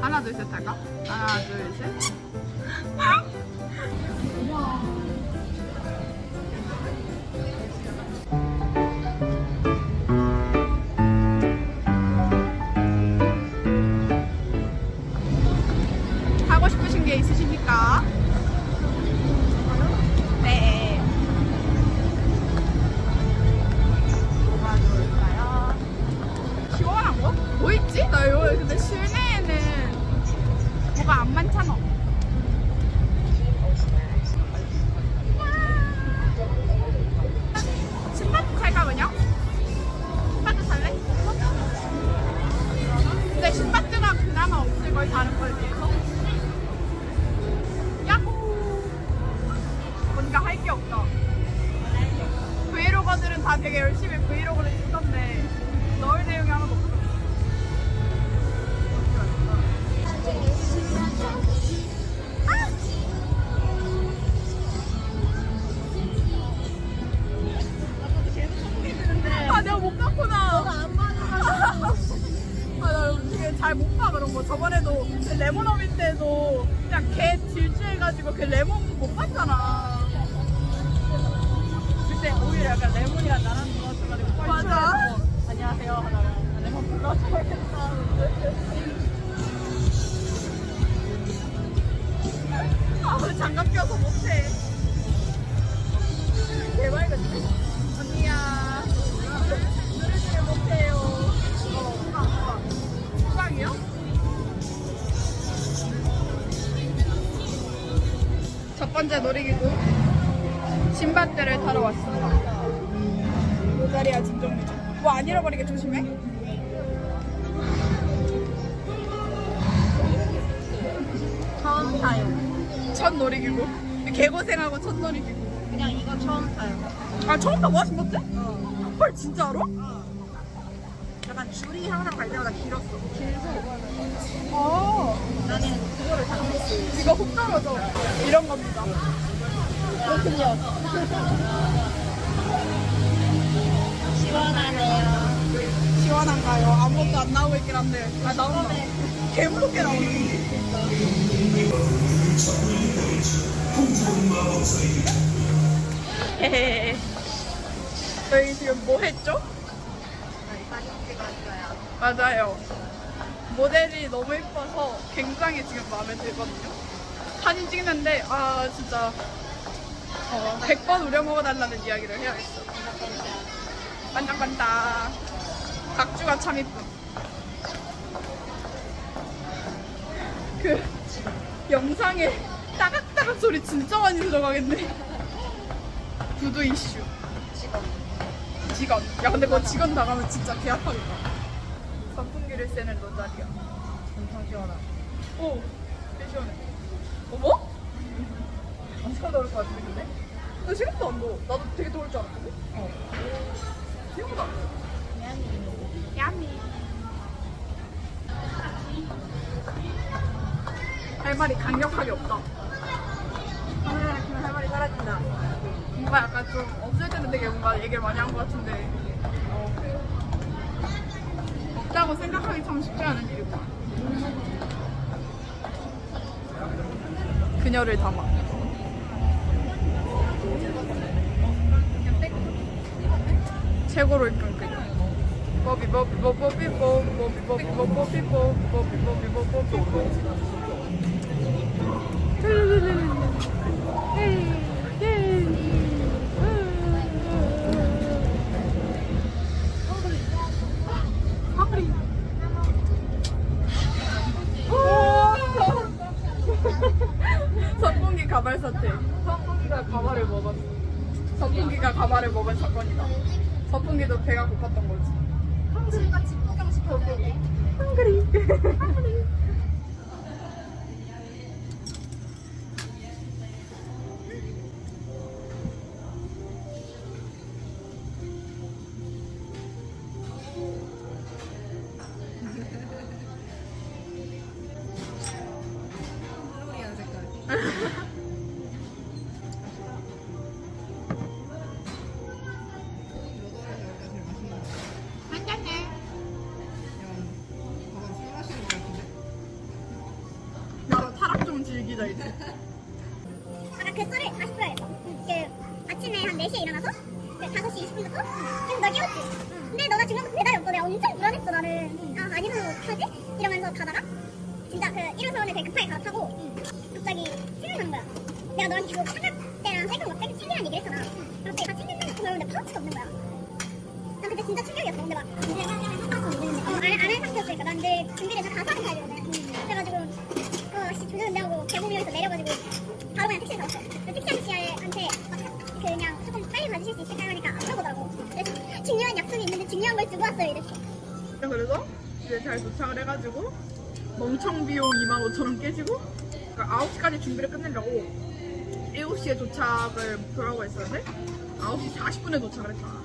하나 둘 셋 할까? 하나 둘 셋. 질주해가지고 그 레몬 못 봤잖아. 그때 오히려 약간 레몬이랑 나랑 놀았어가지고 맞아. 안녕하세요 하다가 아, 레몬 불러줘야겠다. 아 장갑 껴서 못해. 개발이거든. 언니야. 번째 놀이기구. 신밧드를 타러 왔습니다. 로자리아 진정무죠. 뭐 안 잃어버리게 조심해. 처음 타요. 첫 놀이기구. 개고생하고 첫 놀이기구. 그냥 이거 처음 타요. 아, 처음 타봐, 신밧드? 헐, 진짜로? 약간 줄이 항상 갈 때마다 길었어. 길고 아. 나는 그거를 당했어. 이거 훅 떨어져. 이런 겁니다. 그렇군요. 시원하네요. 시원한가요? 아무것도 안 나오고 있긴 한데. 아, 나온다. 개무섭게 나오네. 저희 지금 뭐 했죠? 맞아요. 모델이 너무 예뻐서 굉장히 지금 마음에 들거든요. 사진 찍는데, 아, 진짜, 어, 100번 우려먹어달라는 이야기를 해야겠어. 반짝반짝. 각주가 참 이쁨. 그, 영상에 따각따각 소리 진짜 많이 들어가겠네. 구두 이슈. 직원. 야, 근데 그거 직원 나가면 진짜 개 아파겠다. 선풍기를 쐬는 로자리야. 엄청 시원하. 오, 개 시원해. 어머? 안 차가울 것 같은데, 근데? 나 지금도 안 더워. 나도 되게 더울 줄 알았거든? 어. 생각보다 안 더워. 야미. 할 말이 강력하게 없다. 키면 할 말이 사라진다. 뭔가 약간 좀 없을 때는 되게 뭔가 얘기를 많이 한 것 같은데. 어, 없다고 생각하기 참 쉽지 않은 일이고 그녀를 담아. 최고로 이쁜 그녀 버비 버비 버비 버비 버비 버비 버비 버비 버비 버비. 버비 버비 버비 아까 그 썰을 다시 풀어야겠어. 그 아침에 한 4시에 일어나서 그 5시 20분부터 계속 널 깨웠지. 근데 너가 중간부터 대답이 없어. 내가 엄청 불안했어 나는. 아안 일어나면 어떡하지? 이러면서 가다가 진짜 그 1호선을 되게 급하게 갈아타고 갑자기 생각난 거야. 내가 너한테 그거 차갑대랑 셀카 막 셀카 챙기라는 얘기를 했잖아. 갑자기 다 챙겼는데 그러는데 파우치가 없는 거야. 난 그때 진짜 충격이었어. 근데 막 어, 안에 상태였으니까 난내 준비를 다 가서 가야 되거든. 그래가지고 어, 씨, 조졌는데 하 그 택시 아저씨한테 막 사- 그냥 조금 빨리 가주실 수 있을까 하니까 안 물어보더라고. 그래서 중요한 약속이 있는데 중요한 걸 주고 왔어요 이랬어. 그래서 이제 잘 도착을 해가지고 멍청 비용 2만 5천 원 깨지고 그러니까 9시까지 준비를 끝내려고 7시에 도착을 목표라고 했었는데 9시 40분에 도착을 했잖아.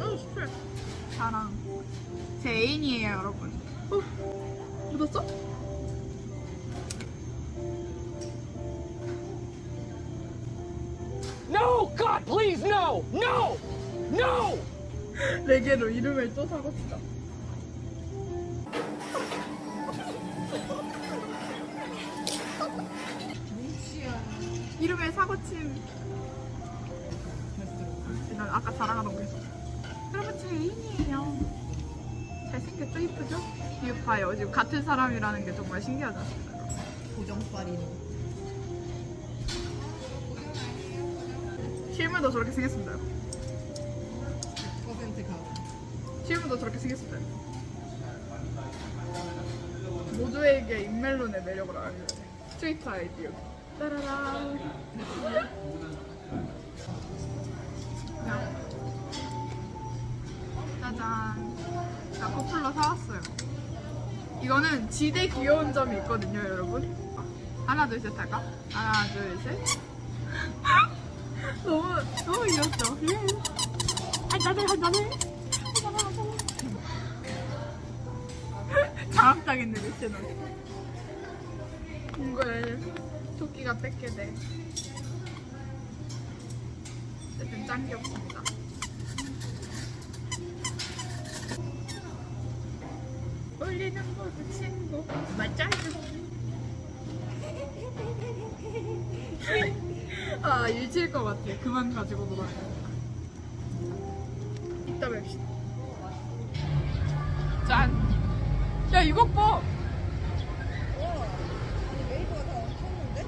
어, 스트레스. 자랑. 제 애인이에요, 여러분. 어, 묻었어? No! No! No! 레게로 이름을 또 사고 싶다. 이름에 사고침. 난 아까 자랑하던 거 했어. 여러분 제 애인이에요. 잘생겼죠? 이쁘죠? 이거 봐요. 지금 같은 사람이라는 게 정말 신기하지 않습니까? 고정빨이네. 실물도 저렇게 생겼습니다. 가. 실물도 저렇게 생겼습니다. 모두에게 인멜론의 매력을 알려요. 트위터 아이디어. 따라라. 짜잔. 나 커플러 사왔어요. 이거는 지대 귀여운 점이 있거든요, 여러분. 하나, 둘, 셋 할까? 하나, 둘, 셋. 너무, 너무 귀엽죠? 예. 한잔해, 한잔해. 장악당했네, 내 채널. 이걸 토끼가 뺏게 돼. 어쨌든 짱 귀엽습니다. 올리는 모두 친구 말짱 아 일칠 것 같아 그만 가지고 놀아야 이따 뵙시다 짠야 봐 아니 메이커가 다 엉켰는데?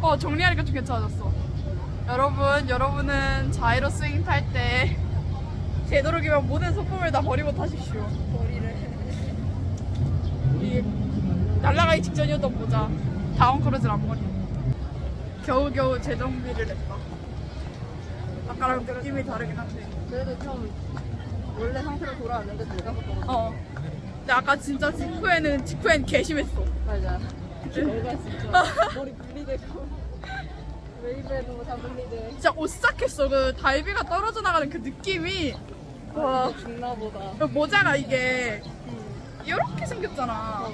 어 정리하니까 좀 괜찮아졌어. 여러분, 여러분은 자이로 스윙 탈 때 되도록이면 모든 소품을 다 버리고 타십시오. 머리를. 이 날아가기 직전이었던 모자 다운 크루즈를 안 버리고 겨우겨우 재정비를 했다. 아까랑 느낌이 다르긴 한데. 그래도 좀 원래 상태로 돌아왔는데 내가 또 어. 근데 아까 진짜 직후에는 직후엔 개심했어. 맞아. 너가 진짜 머리 분리되고 웨이브에도 다 분리돼. 진짜 오싹했어. 그 달비가 떨어져 나가는 그 느낌이. 와. 죽나 보다. 그 모자가 이게 이렇게 생겼잖아.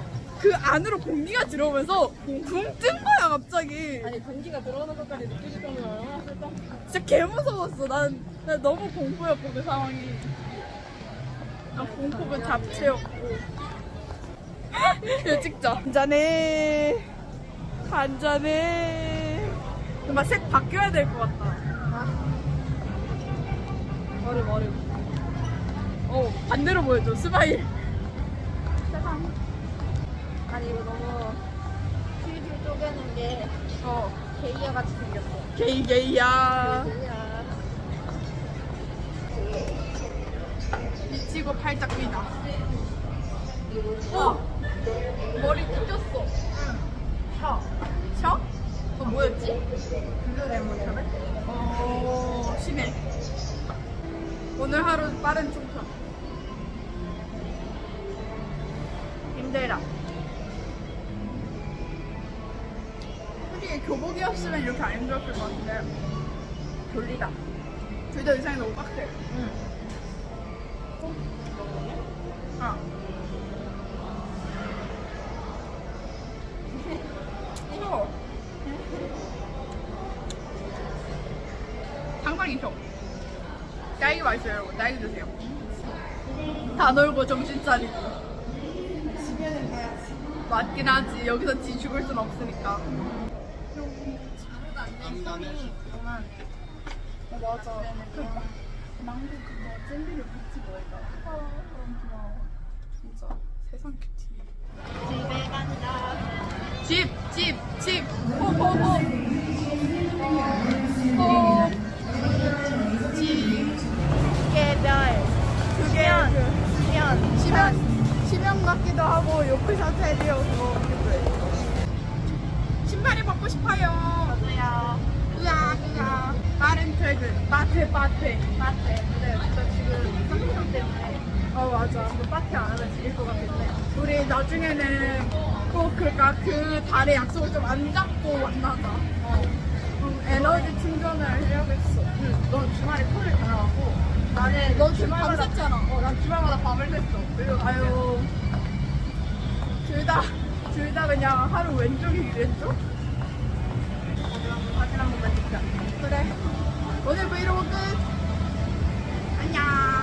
그 안으로 공기가 들어오면서 붕뜬 거야 갑자기. 아니 공기가 들어오는 것까지 느껴질 정도면 얼마나. 진짜 개 무서웠어. 난, 난 너무 공포였고 그 상황이. 난 공포가 잡채였고. 이거 찍자. 간잔해. 간잔해. 정말 색 바뀌어야 될 것 같다. 머리 머리. 어 반대로 보여줘 스마일. 아니 이거 너무 퀴즈 쪼개는 게 어 게이아 같이 생겼어. 게이 게이야. 미치고 팔짝 뛰다. 어! 머리 찢었어. 셔. 셔? 어, 뭐였지? 블루레몬 어, 심해. 오늘 하루 빠른 충전. 힘들다. 교복이었으면 이렇게 안 힘들었을 것 같은데. 졸리다. 둘 다 의상이 너무 빡세. 응. 아. 이거. 상당히 셔. 딸기 맛있어요, 여러분. 딸기 드세요. 다 놀고 정신 차리고. 맞긴 하지. 여기서 지 죽을 순 없으니까. 어, 맞아. 망고 그거 젤리를 붙이 먹을까? 아, 너무 고마워. 진짜 세상 큐티. 집에 간다. 집, 집, 집. 호호호. 호. 집. 개별. 같기도 하고 요크샷 헤드여서. 신발이 벗고 싶어요. 저도요. 으아, 으아. 빠른 퇴근. 빠퇴, 빠퇴. 마트. 근데 저 지금 성경 때문에 어, 맞아. 그 파티 안 하면 질릴 것 같은데. 우리 나중에는 꼭 그니까 그 달에 약속을 좀 안 잡고 만나자. 어. 음, 에너지 충전을 해야겠어. 응. 넌 주말에 콜을 다 나가고 나는 너 지금 주말마다 밤샜잖아. 어, 난 주말마다 밤을 샜어. 그리고 아유. 둘 다, 둘 다 그냥 하루 왼쪽이 왼쪽? 한 번만 찍자. 그래. 오늘 브이로그 끝. 안녕.